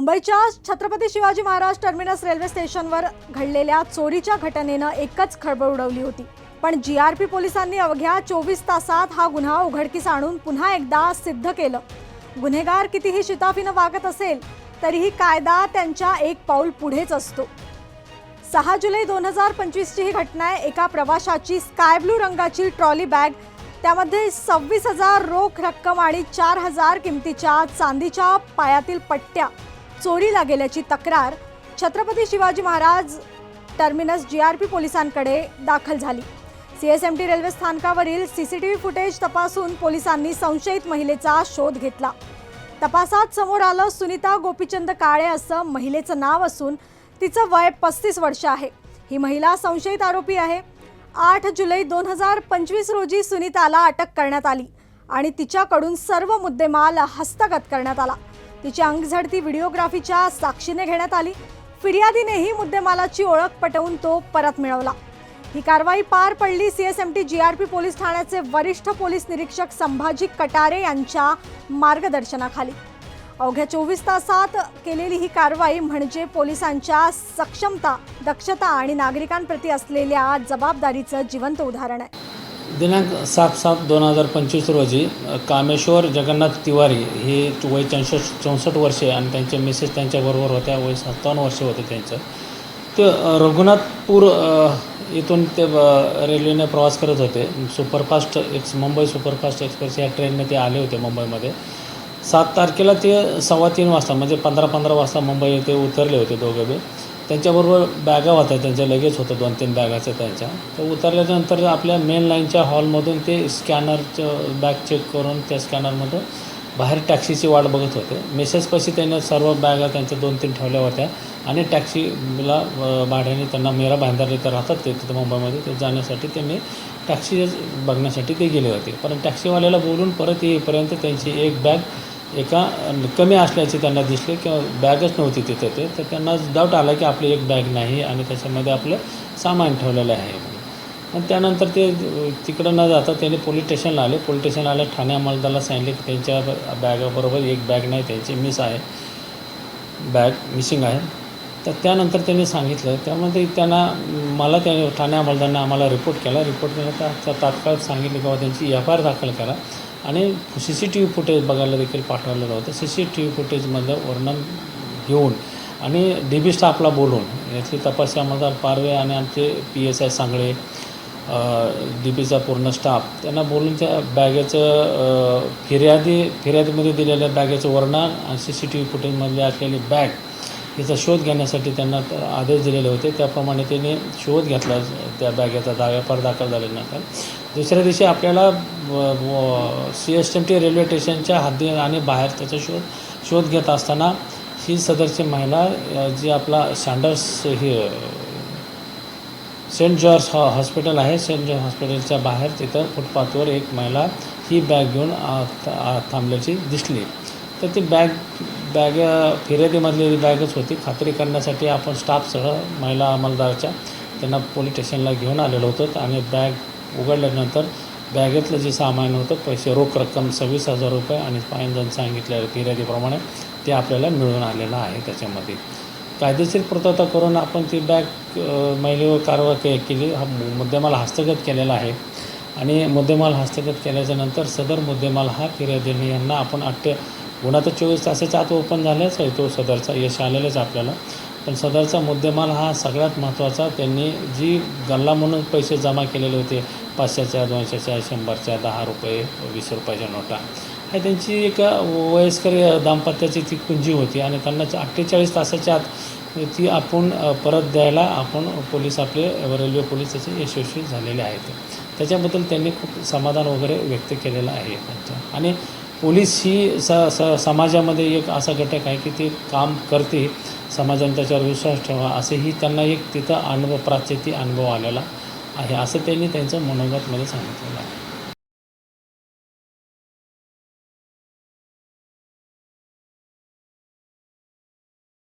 मुंबईच्या Chhatrapati Shivaji Maharaj terminus railway स्टेशनवर घडलेल्या चोरीच्या घटनेनं एकच खळबळ उडवली होती. पण जी आर पी पोलिसांनी अवघ्या चोवीस तासात हा गुन्हा उघडकीस आणून पुन्हा एकदा सिद्ध केलं. गुन्हेगार कितीही शिताफीनं वागत असेल तरीही कायदा त्यांच्या एक पाऊल पुढेच असतो. सहा जुलै दोन हजार पंचवीसची ही घटना आहे. एका प्रवाशाची स्काय ब्लू रंगाची ट्रॉली बॅग त्यामध्ये सव्वीस हजार रोख रक्कम आणि चार हजार किमतीच्या चांदीच्या पायातील पट्ट्या चोरीला गेल्याची तक्रार Chhatrapati Shivaji Maharaj terminus G R P पोलिसांकडे दाखल झाली. C S M T railway स्थानकावरील C C T V footage तपासून पोलिसांनी संशयित महिलेचा शोध घेतला. तपासात समोर आलं सुनीता गोपीचंद काळे असं महिलेचं नाव असून तिचं वय पस्तीस वर्ष आहे. ही महिला संशयित आरोपी आहे. आठ जुलै दोन हजार पंचवीस रोजी सुनीताला अटक करण्यात आली आणि तिच्याकडून सर्व मुद्देमाल हस्तगत करण्यात आला. तिची अंगझडती व्हिडिओग्राफीच्या साक्षीने घेण्यात आली. फिर्यादीनेही मुद्देमालाची ओळख पटवून तो परत मिळवला. ही कारवाई पार पडली C S M T G R P police ठाण्याचे वरिष्ठ पोलीस निरीक्षक संभाजी कटारे यांच्या मार्गदर्शनाखाली. अवघ्या चोवीस तासात केलेली ही कारवाई म्हणजे पोलिसांच्या सक्षमता दक्षता आणि नागरिकांप्रती असलेल्या जबाबदारीचं जिवंत उदाहरण आहे. दिनांक सात सात दोन हजार पंचवीस रोजी कामेश्वर जगन्नाथ तिवारी हे वय चौसष्ट चौसष्ट वर्षे आणि त्यांचे मिसेस त्यांच्याबरोबर होत्या वय सत्तावन्न वर्षे होते त्यांचं. ते रघुनाथपूर इथून ते रेल्वेने प्रवास करत होते. Superfast x Mumbai superfast express या ट्रेनने ते आले होते मुंबईमध्ये. सात तारखेला ते सव्वा तीन वाजता म्हणजे पंधरा पंधरा वाजता मुंबई येथे उतरले होते दोघं बी. त्यांच्याबरोबर बॅगा होत्या त्यांच्या लगेच होतं दोन तीन बॅगाचं त्यांच्या. तर उतरल्याच्यानंतर आपल्या मेन लाईनच्या हॉलमधून ते स्कॅनरचं बॅग चेक करून त्या स्कॅनरमधून बाहेर टॅक्सीची वाट बघत होते. मेसेजपाशी त्यांनी सर्व बॅगा त्यांच्या दोन तीन ठेवल्या होत्या आणि टॅक्सीला भाड्याने त्यांना मेरा भांडार इथं राहतात ते तिथं मुंबईमध्ये ते जाण्यासाठी त्यांनी टॅक्सी बघण्यासाठी ते गेले होते. पण टॅक्सीवाल्याला बोलून परत येईपर्यंत त्यांची एक बॅग एका कमी असल्याचे त्यांना दिसले किंवा बॅगच नव्हती तिथे ते तर त्यांना डाऊट आला की आपली एक बॅग नाही आणि त्याच्यामध्ये आपलं सामान ठेवलेलं आहे. आणि त्यानंतर ते तिकडं न जाता त्यांनी पोलीस स्टेशनला आले. पोलीस स्टेशनला आले ठाणे अंमलदारला सांगितले की त्यांच्या बॅगाबरोबर एक बॅग नाही त्यांची मिस आहे. बॅग मिसिंग आहे. तर त्यानंतर त्यांनी सांगितलं. त्यामध्ये त्यांना मला त्या ठाणे अंमलदारांना आम्हाला रिपोर्ट केला. रिपोर्ट केला तर तात्काळ सांगितलं की बाबा त्यांची एफ आय आर दाखल करा. आणि C C T V footage बघायला देखील पाठवलेलं होतं सी सी टी व्ही फुटेजमधलं वर्णन घेऊन आणि डी बी स्टाफला बोलून याची तपासी अंमलदार पारवे आणि आमचे P S I Sangle D पीचा पूर्ण स्टाफ त्यांना बोलून त्या बॅगेचं फिर्यादी फिर्यादीमध्ये दिलेल्या बॅगेचं वर्णन आणि सी सी टी व्ही फुटेजमधली असलेली बॅग याचा शोध घेण्यासाठी त्यांना आदेश दिलेले होते. त्याप्रमाणे त्यांनी शोध घेतला त्या बॅगेचा दाव्यापार दाखल झाल्यानंतर दुसऱ्या दिवशी आपल्याला C S M T railway स्टेशनच्या हद्दी आणि बाहेर त्याचा शोध शोध घेत असताना ही सदरची महिला जी आपला सँडर्स ही सेंट जॉर्ज हॉ हॉस्पिटल आहे. सेंट जॉर्ज हॉस्पिटलच्या बाहेर तिथं फुटपाथवर एक महिला ही बॅग घेऊन आ- थांबल्याची दिसली. तर ती बॅग बॅग फिर्यादीमधली बॅगच होती खात्री करण्यासाठी आपण स्टाफसह महिला अंमलदारच्या त्यांना पोलीस स्टेशनला घेऊन आलेलो होतो. आणि बॅग उघडल्यानंतर बॅगेतलं जे सामान होतं पैसे रोख रक्कम सव्वीस हजार रुपये आणि फाईन जण सांगितल्या फिर्यादीप्रमाणे ते आपल्याला मिळून आलेलं आहे त्याच्यामध्ये. कायदेशीर पूर्तता करून आपण ती बॅग महिलेवर कारवाई के केली. हा मुद्देमाल हस्तगत केलेला आहे. आणि मुद्देमाल हस्तगत केल्याच्यानंतर सदर मुद्देमाल हा फिर्यादीने यांना आपण अट्टे गुन्हा तर चोवीस तासाच्या आत ओपन झाल्याच आहे तो सदरचा. यश आलेलंच आपल्याला. पण सदरचा मुद्देमाल हा सगळ्यात महत्त्वाचा. त्यांनी जी गल्ला म्हणून पैसे जमा केलेले होते पाचशेच्या दोनशेच्या शंभरच्या दहा रुपये वीस रुपयाच्या नोटा. हे त्यांची एक वयस्कर दाम्पत्याची ती कुंजी होती आणि त्यांना अठ्ठेचाळीस तासाच्या आत ती आपण परत द्यायला आपण पोलीस आपले रेल्वे पोलीस त्याचे यशस्वी झालेले आहेत. त्याच्याबद्दल त्यांनी खूप समाधान वगैरे व्यक्त केलेलं आहे. त्यांच्या आणि पोलीस ही स स समाजामध्ये एक असा घटक आहे की ते काम करते समाजाने त्याच्यावर विश्वास ठेवा असेही त्यांना एक तिथं अनुभव प्राचेती अनुभव आलेला आहे असं त्यांनी त्यांचं मनोगतमध्ये सांगितलेलं आहे.